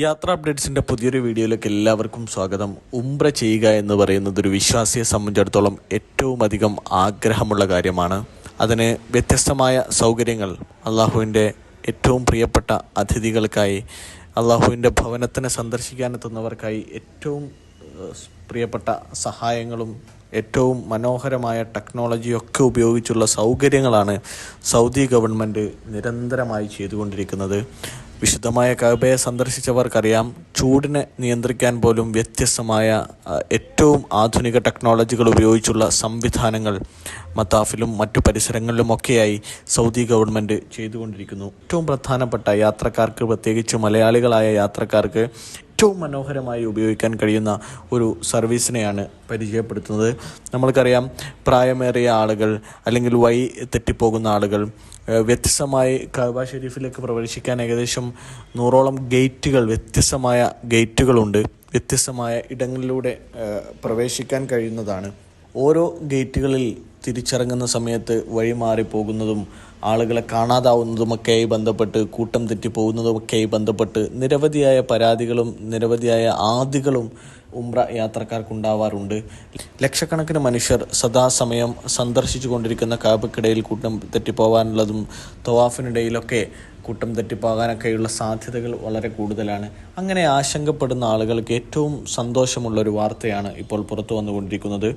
യാത്രാ അപ്ഡേറ്റ്സിന്റെ പുതിയൊരു വീഡിയോയിലേക്ക് എല്ലാവർക്കും സ്വാഗതം. ഉംബ്ര ചെയ്യുക എന്ന് പറയുന്നത് ഒരു വിശ്വാസിയെ സംബന്ധിച്ചിടത്തോളം ഏറ്റവും അധികം ആഗ്രഹമുള്ള കാര്യമാണ്. അതിന് വ്യത്യസ്തമായ സൗകര്യങ്ങൾ അള്ളാഹുവിന്റെ ഏറ്റവും പ്രിയപ്പെട്ട അതിഥികൾക്കായി അള്ളാഹുവിന്റെ ഭവനത്തിനെ സന്ദർശിക്കാനെത്തുന്നവർക്കായി ഏറ്റവും പ്രിയപ്പെട്ട സഹായങ്ങളും ഏറ്റവും മനോഹരമായ ടെക്നോളജിയൊക്കെ ഉപയോഗിച്ചുള്ള സൗകര്യങ്ങളാണ് സൗദി ഗവൺമെന്റ് നിരന്തരമായി ചെയ്തുകൊണ്ടിരിക്കുന്നത്. വിശുദ്ധമായ കബയെ സന്ദർശിച്ചവർക്കറിയാം. ചൂടിനെ നിയന്ത്രിക്കാൻ പോലും വ്യത്യസ്തമായ ഏറ്റവും ആധുനിക ടെക്നോളജികൾ ഉപയോഗിച്ചുള്ള സംവിധാനങ്ങൾ മത്താഫിലും മറ്റു പരിസരങ്ങളിലുമൊക്കെയായി സൗദി ഗവൺമെന്റ് ചെയ്തുകൊണ്ടിരിക്കുന്നു. ഏറ്റവും പ്രധാനപ്പെട്ട യാത്രക്കാർക്ക് പ്രത്യേകിച്ച് മലയാളികളായ യാത്രക്കാർക്ക് ഏറ്റവും മനോഹരമായി ഉപയോഗിക്കാൻ കഴിയുന്ന ഒരു സർവീസിനെയാണ് പരിചയപ്പെടുത്തുന്നത്. നമ്മൾക്കറിയാം പ്രായമേറിയ ആളുകൾ അല്ലെങ്കിൽ വഴി തെറ്റിപ്പോകുന്ന ആളുകൾ വ്യത്യസ്തമായി കഅബ ഷെരീഫിലേക്ക് പ്രവേശിക്കാൻ ഏകദേശം നൂറോളം ഗേറ്റുകൾ വ്യത്യസ്തമായ ഗേറ്റുകളുണ്ട്. വ്യത്യസ്തമായ ഇടങ്ങളിലൂടെ പ്രവേശിക്കാൻ കഴിയുന്നതാണ്. ഓരോ ഗേറ്റുകളിൽ തിരിച്ചിറങ്ങുന്ന സമയത്ത് വഴി മാറിപ്പോകുന്നതും ആളുകളെ കാണാതാവുന്നതുമൊക്കെയായി ബന്ധപ്പെട്ട് കൂട്ടം തെറ്റിപ്പോകുന്നതുമൊക്കെയായി ബന്ധപ്പെട്ട് നിരവധിയായ പരാതികളും നിരവധിയായ ആദികളും ഉംറ യാത്രക്കാർക്കുണ്ടാവാറുണ്ട്. ലക്ഷക്കണക്കിന് മനുഷ്യർ സദാസമയം സന്ദർശിച്ചു കൊണ്ടിരിക്കുന്ന കാബക്കിടയിൽ കൂട്ടം തെറ്റിപ്പോവാനുള്ളതും തവാഫിനിടയിലൊക്കെ കൂട്ടം തെറ്റിപ്പോകാനൊക്കെയുള്ള സാധ്യതകൾ വളരെ കൂടുതലാണ്. അങ്ങനെ ആശങ്കപ്പെടുന്ന ആളുകൾക്ക് ഏറ്റവും സന്തോഷമുള്ള ഒരു വാർത്തയാണ് ഇപ്പോൾ പുറത്തു വന്നുകൊണ്ടിരിക്കുന്നത്.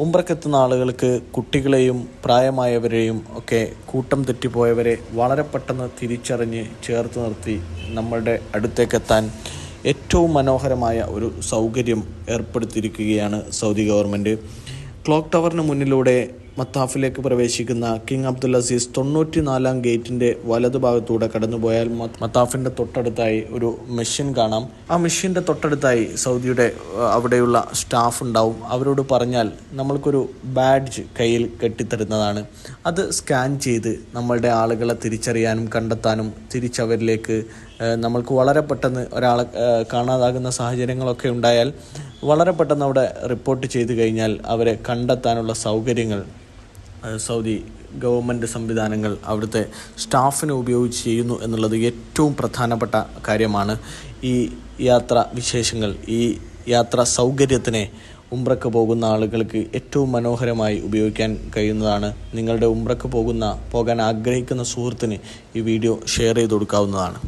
ഉംബ്രക്കെത്തുന്ന ആളുകൾക്ക് കുട്ടികളെയും പ്രായമായവരെയും ഒക്കെ കൂട്ടം തെറ്റിപ്പോയവരെ വളരെ പെട്ടെന്ന് തിരിച്ചറിഞ്ഞ് ചേർത്ത് നിർത്തി നമ്മളുടെ അടുത്തേക്കെത്താൻ ഏറ്റവും മനോഹരമായ ഒരു സൗകര്യം ഏർപ്പെടുത്തിയിരിക്കുകയാണ് സൗദി ഗവൺമെന്റ് ക്ലോക്ക് ടവറിന് മുന്നിലൂടെ മത്താഫിലേക്ക് പ്രവേശിക്കുന്ന കിങ് അബ്ദുൽ അസീസ് തൊണ്ണൂറ്റിനാലാം ഗേറ്റിന്റെ വലതുഭാഗത്തൂടെ കടന്നുപോയാൽ മത്താഫിന്റെ തൊട്ടടുത്തായി ഒരു മെഷീൻ കാണാം. ആ മെഷീന്റെ തൊട്ടടുത്തായി സൗദിയുടെ അവിടെയുള്ള സ്റ്റാഫ് ഉണ്ടാവും. അവരോട് പറഞ്ഞാൽ നമ്മൾക്കൊരു ബാഡ്ജ് കയ്യിൽ കെട്ടിത്തരുന്നതാണ്. അത് സ്കാൻ ചെയ്ത് നമ്മളുടെ ആളുകളെ തിരിച്ചറിയാനും കണ്ടെത്താനും തിരിച്ചവരിലേക്ക് നമ്മൾക്ക് വളരെ പെട്ടെന്ന് ഒരാളെ കാണാതാകുന്ന സാഹചര്യങ്ങളൊക്കെ ഉണ്ടായാൽ വളരെ പെട്ടെന്ന് അവിടെ റിപ്പോർട്ട് ചെയ്ത് കഴിഞ്ഞാൽ അവരെ കണ്ടെത്താനുള്ള സൗകര്യങ്ങൾ സൗദി ഗവൺമെന്റ് സംവിധാനങ്ങൾ അവിടുത്തെ സ്റ്റാഫിനെ ഉപയോഗിച്ച് ചെയ്യുന്നു എന്നുള്ളത് ഏറ്റവും പ്രധാനപ്പെട്ട കാര്യമാണ്. ഈ യാത്ര വിശേഷങ്ങൾ ഈ യാത്ര സൗകര്യത്തിനെ ഉംറക്ക് പോകുന്ന ആളുകൾക്ക് ഏറ്റവും മനോഹരമായി ഉപയോഗിക്കാൻ കഴിയുന്നതാണ്. നിങ്ങളുടെ ഉംറക്ക് പോകുന്ന പോകാൻ ആഗ്രഹിക്കുന്ന സുഹൃത്തിന് ഈ വീഡിയോ ഷെയർ ചെയ്ത് കൊടുക്കാവുന്നതാണ്.